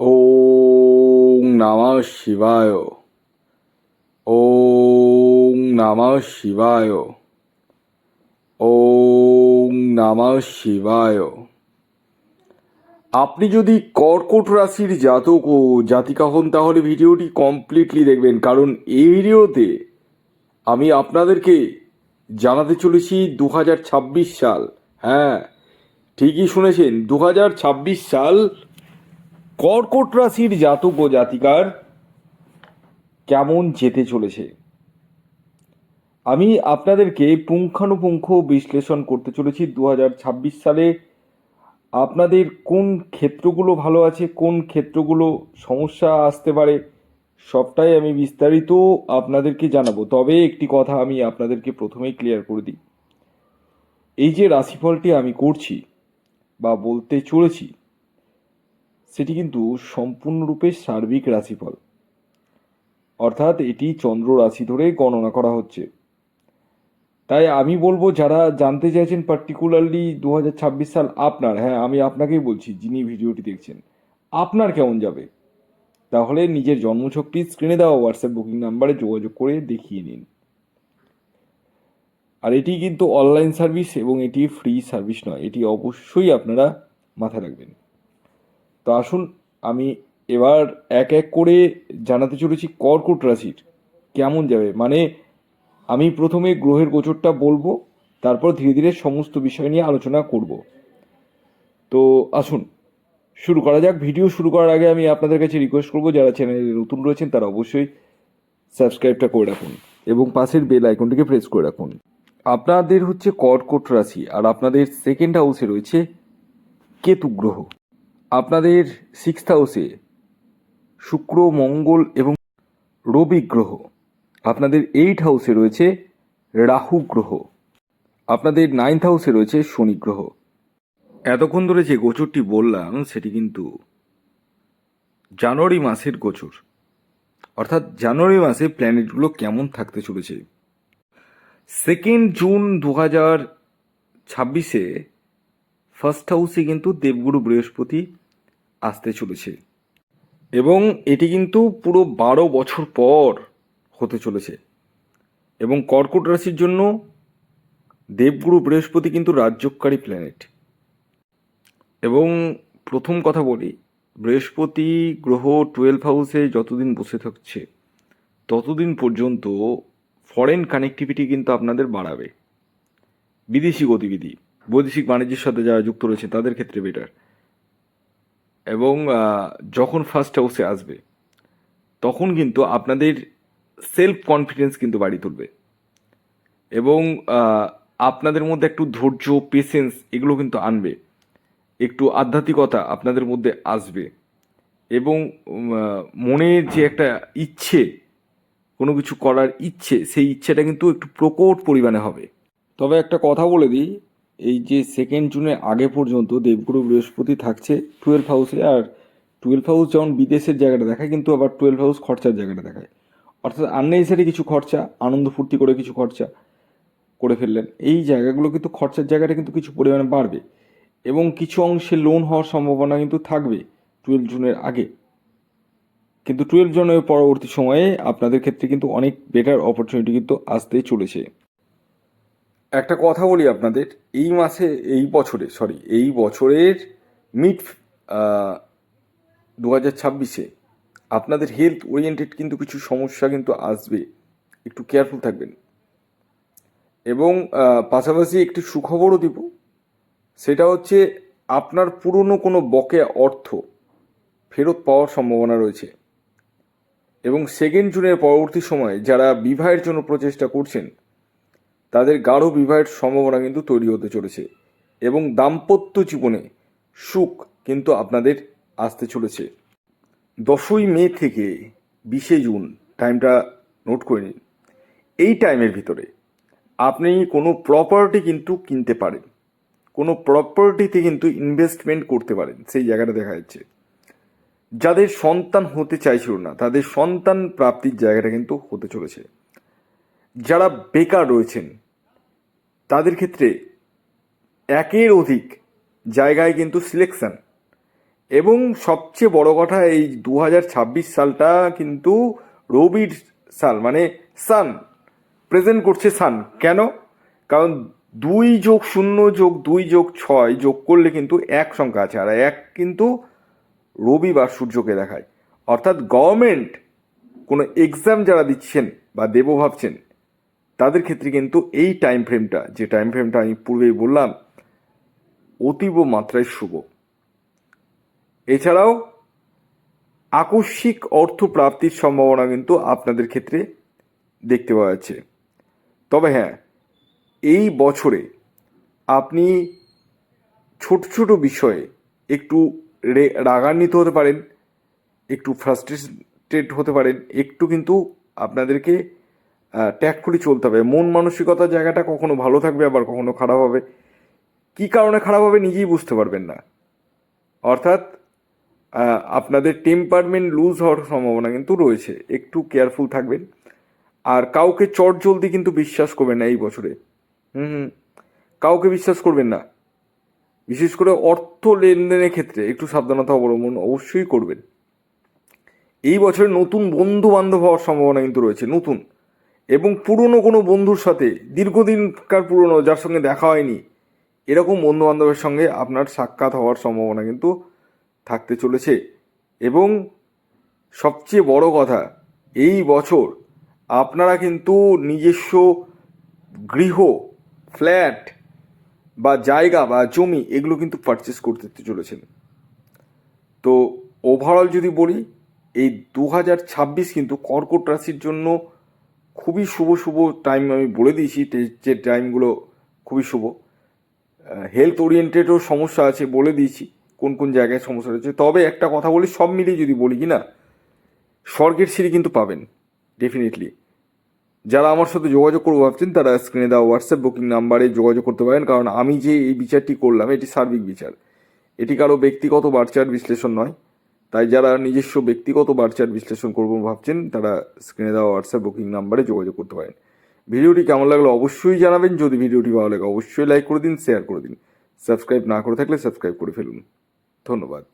ওং নমঃ শিবায়। ওং নমঃ শিবায়। ওং নমঃ শিবায়। আপনি যদি কর্কট রাশির জাতক ও জাতিকা হন, তাহলে ভিডিওটি কমপ্লিটলি দেখবেন। কারণ এই ভিডিওতে আমি আপনাদেরকে জানাতে চলেছি দু হাজার ছাব্বিশ সাল। হ্যাঁ ঠিকই শুনেছেন দু হাজার ছাব্বিশ সাল কর্কট রাশির জাতক ও জাতিকার কেমন যেতে চলেছে? আমি আপনাদেরকে পুঙ্খানুপুঙ্খ বিশ্লেষণ করতে চলেছি দু হাজার ছাব্বিশ সালে। আপনাদের কোন ক্ষেত্রগুলো ভালো আছে, কোন ক্ষেত্রগুলো সমস্যা আসতে পারে, সবটাই আমি বিস্তারিত আপনাদেরকে জানাব। তবে একটি কথা আমি আপনাদেরকে প্রথমেই ক্লিয়ার করে দিই। এই যে রাশিফলটি আমি করছি বা বলতে চলেছি সেটি কিন্তু সম্পূর্ণরূপে সার্বিক রাশিফল। অর্থাৎ এটি চন্দ্র রাশি ধরে গণনা করা হচ্ছে। তাই আমি বলব, যারা জানতে চাইছেন পার্টিকুলারলি দু হাজার ছাব্বিশ সাল আপনার হ্যাঁ আমি আপনাকেই বলছি, যিনি ভিডিওটি দেখছেন, আপনার কেমন যাবে? তাহলে নিজের জন্মছকটি স্ক্রিনে দেওয়া হোয়াটসঅ্যাপ বুকিং নাম্বারে যোগাযোগ করে দেখিয়ে নিন। আর এটি কিন্তু অনলাইন সার্ভিস এবং এটি ফ্রি সার্ভিস নয়, এটি অবশ্যই আপনারা মাথায় রাখবেন। তো আসুন, আমি এবার এক এক করে জানাতে চলেছি কর্কট রাশির। কেমন যাবে? মানে আমি প্রথমে গ্রহের গোচরটা বলব, তারপর ধীরে ধীরে সমস্ত বিষয় নিয়ে আলোচনা করব। তো আসুন, শুরু করা যাক। ভিডিও শুরু করার আগে আমি আপনাদের কাছে রিকোয়েস্ট করব, যারা চ্যানেলে নতুন রয়েছেন, তারা অবশ্যই সাবস্ক্রাইবটা করে রাখুন এবং পাশের বেল আইকনটিকে প্রেস করে রাখুন। আপনাদের হচ্ছে কর্কট রাশি আর আপনাদের সেকেন্ড হাউসে রয়েছে কেতু গ্রহ। আপনাদের সিক্সথ হাউসে শুক্র, মঙ্গল এবং রবি গ্রহ। আপনাদের এইট হাউসে রয়েছে রাহু গ্রহ। আপনাদের নাইন্থ হাউসে রয়েছে শনি গ্রহ। এতক্ষণ ধরে যে গোচরটি বললাম, সেটি কিন্তু জানুয়ারি মাসের গোচর। অর্থাৎ জানুয়ারি মাসে প্ল্যানেটগুলো কেমন থাকতে চলেছে। সেকেন্ড জুন দু হাজার ছাব্বিশে ফার্স্ট হাউসে কিন্তু দেবগুরু বৃহস্পতি আসতে চলেছে। এবং এটি কিন্তু পুরো বারো বছর পর হতে চলেছে। এবং কর্কট রাশির জন্য দেবগুরু বৃহস্পতি কিন্তু রাজ্যকারী প্ল্যানেট এবং প্রথম কথা বলি, বৃহস্পতি গ্রহ টুয়েলভ হাউসে যতদিন বসে থাকছে, ততদিন পর্যন্ত ফরেন কানেক্টিভিটি কিন্তু আপনাদের বাড়াবে। বিদেশি গতিবিধি, বৈদেশিক বাণিজ্যের সাথে যারা যুক্ত রয়েছে তাদের ক্ষেত্রে বেটার এবং যখন ফার্স্ট হাউসে আসবে, তখন কিন্তু আপনাদের সেলফ কনফিডেন্স কিন্তু বাড়িয়ে তুলবে। এবং আপনাদের মধ্যে একটু ধৈর্য পেশেন্স এগুলো কিন্তু আনবে। একটু আধ্যাত্মিকতা আপনাদের মধ্যে আসবে। এবং মনের যে একটা ইচ্ছে, কোনো কিছু করার ইচ্ছে, সেই ইচ্ছেটা কিন্তু একটু প্রকট পরিমাণে হবে। তবে একটা কথা বলে দিই এই যে সেকেন্ড জুনের আগে পর্যন্ত দেবগুরু বৃহস্পতি থাকছে টুয়েলভ হাউসে আর টুয়েলভ হাউস যেমন বিদেশের জায়গাটা দেখায়, কিন্তু আবার টুয়েলভ হাউস খরচার জায়গাটা দেখায়। অর্থাৎ আননেসারি কিছু খরচা, আনন্দ ফুর্তি করে কিছু খরচা করে ফেললেন। এই জায়গাগুলো কিন্তু খরচার জায়গাটা কিন্তু কিছু পরিমাণে বাড়বে এবং কিছু অংশে লোন হওয়ার সম্ভাবনা কিন্তু থাকবে টুয়েলভ জুনের আগে। কিন্তু টুয়েলভ জুনের পরবর্তী সময়ে আপনাদের ক্ষেত্রে কিন্তু অনেক বেটার অপরচুনিটি কিন্তু আসতে চলেছে। একটা কথা বলি আপনাদের, এই মাসে, এই বছরে সরি এই বছরের মিড দু হাজার ছাব্বিশে আপনাদের হেলথ ওরিয়েন্টেড কিন্তু কিছু সমস্যা কিন্তু আসবে। একটু কেয়ারফুল থাকবেন। এবং পাশাপাশি একটি সুখবরও দিব, সেটা হচ্ছে আপনার পুরনো কোনো বকেয়া অর্থ ফেরত পাওয়ার সম্ভাবনা রয়েছে। এবং সেকেন্ড জুনের পরবর্তী সময়ে যারা বিবাহের জন্য প্রচেষ্টা করছেন তাদের গাঢ় বিবাহের সম্ভাবনা কিন্তু তৈরি হতে চলেছে এবং দাম্পত্য জীবনে সুখ কিন্তু আপনাদের আসতে চলেছে। দশই মে থেকে বিশে জুন, টাইমটা নোট করে নিন। এই টাইমের ভিতরে আপনি কোনো প্রপার্টি কিন্তু কিনতে পারেন। কোনো প্রপার্টিতে কিন্তু ইনভেস্টমেন্ট করতে পারেন, সেই জায়গাটা দেখা যাচ্ছে। যাদের সন্তান হতে চাইছিল না, তাদের সন্তান প্রাপ্তির জায়গাটা কিন্তু হতে চলেছে। যারা বেকার রয়েছেন, তাদের ক্ষেত্রে একের অধিক জায়গায় কিন্তু সিলেকশন এবং সবচেয়ে বড় কথা, এই দু হাজার ছাব্বিশ সালটা কিন্তু রবির সাল মানে সান প্রেজেন্ট করছে সান। কেন? কারণ দুই যোগ শূন্য যোগ দুই যোগ ছয় যোগ করলে কিন্তু এক সংখ্যা আছে, আর এক কিন্তু রবি বা সূর্যকে দেখায়। অর্থাৎ গভর্নমেন্ট কোনো এক্সাম যারা দিচ্ছেন বা দেব ভাবছেন তাদের ক্ষেত্রে কিন্তু এই টাইম ফ্রেমটা যে টাইম ফ্রেমটা আমি পূর্বেই বললাম, অতীব মাত্রায় শুভ। এছাড়াও, আকস্মিক অর্থ প্রাপ্তির সম্ভাবনা কিন্তু আপনাদের ক্ষেত্রে দেখতে পাওয়া যাচ্ছে। তবে হ্যাঁ এই বছরে আপনি ছোট ছোট বিষয়ে একটু রাগান্বিত হতে পারেন, একটু ফ্রাস্ট্রেটেড হতে পারেন, একটু কিন্তু আপনাদেরকে করে চলতে হবে। মন মানসিকতার জায়গাটা কখনো ভালো থাকবে, আবার কখনো খারাপ হবে। কী কারণে খারাপ হবে নিজেই বুঝতে পারবেন না। অর্থাৎ আপনাদের টেম্পারমেন্ট লুজ হওয়ার সম্ভাবনা কিন্তু রয়েছে। একটু কেয়ারফুল থাকবেন। আর কাউকে চট জলদি কিন্তু বিশ্বাস করবেন না এই বছরে। হুম হুম। কাউকে বিশ্বাস করবেন না। বিশেষ করে অর্থ লেনদেনের ক্ষেত্রে একটু সাবধানতা অবলম্বন অবশ্যই করবেন। এই বছরে নতুন বন্ধু বান্ধব হওয়ার সম্ভাবনা কিন্তু রয়েছে। নতুন। এবং পুরনো কোনো বন্ধুর সাথে, দীর্ঘদিনকার পুরনো, যার সঙ্গে দেখা হয়নি, এরকম বন্ধু বান্ধবের সঙ্গে আপনার সাক্ষাৎ হওয়ার সম্ভাবনা কিন্তু থাকতে চলেছে। এবং সবচেয়ে বড় কথা, এই বছর আপনারা কিন্তু নিজস্ব গৃহ, ফ্ল্যাট বা জায়গা বা জমি এগুলো কিন্তু পারচেস করতে চলেছেন। তো ওভারঅল যদি বলি, এই দু হাজার ছাব্বিশ কিন্তু কর্কট রাশির জন্য খুবই শুভ শুভ টাইম আমি বলে দিয়েছি, যে টাইমগুলো খুবই শুভ। হেলথ ওরিয়েন্টেডও সমস্যা আছে বলে দিয়েছি, কোন কোন জায়গায় সমস্যা রয়েছে। তবে একটা কথা বলি, সব মিলিয়ে যদি বলি কি না স্বর্গের সিঁড়ি কিন্তু পাবেন ডেফিনেটলি যারা আমার সাথে যোগাযোগ করব ভাবছেন, তারা স্ক্রিনে দেওয়া হোয়াটসঅ্যাপ বুকিং নাম্বারে যোগাযোগ করতে পারেন, কারণ আমি যে এই বিচারটি করলাম, এটি সার্বিক বিচার। এটি কারও ব্যক্তিগত বার্চার বিশ্লেষণ নয়। তাই যারা নিজস্ব ব্যক্তিগত বার্চার বিশ্লেষণ করব ভাবছেন, তারা স্ক্রিনে দেওয়া হোয়াটসঅ্যাপ বুকিং নাম্বারে যোগাযোগ করতে পারেন। ভিডিওটি কেমন লাগল অবশ্যই জানাবেন, যদি ভিডিওটি ভালো লাগে অবশ্যই লাইক করে দিন শেয়ার করে দিন। সাবস্ক্রাইব না করে থাকলে সাবস্ক্রাইব করে ফেলুন। ধন্যবাদ।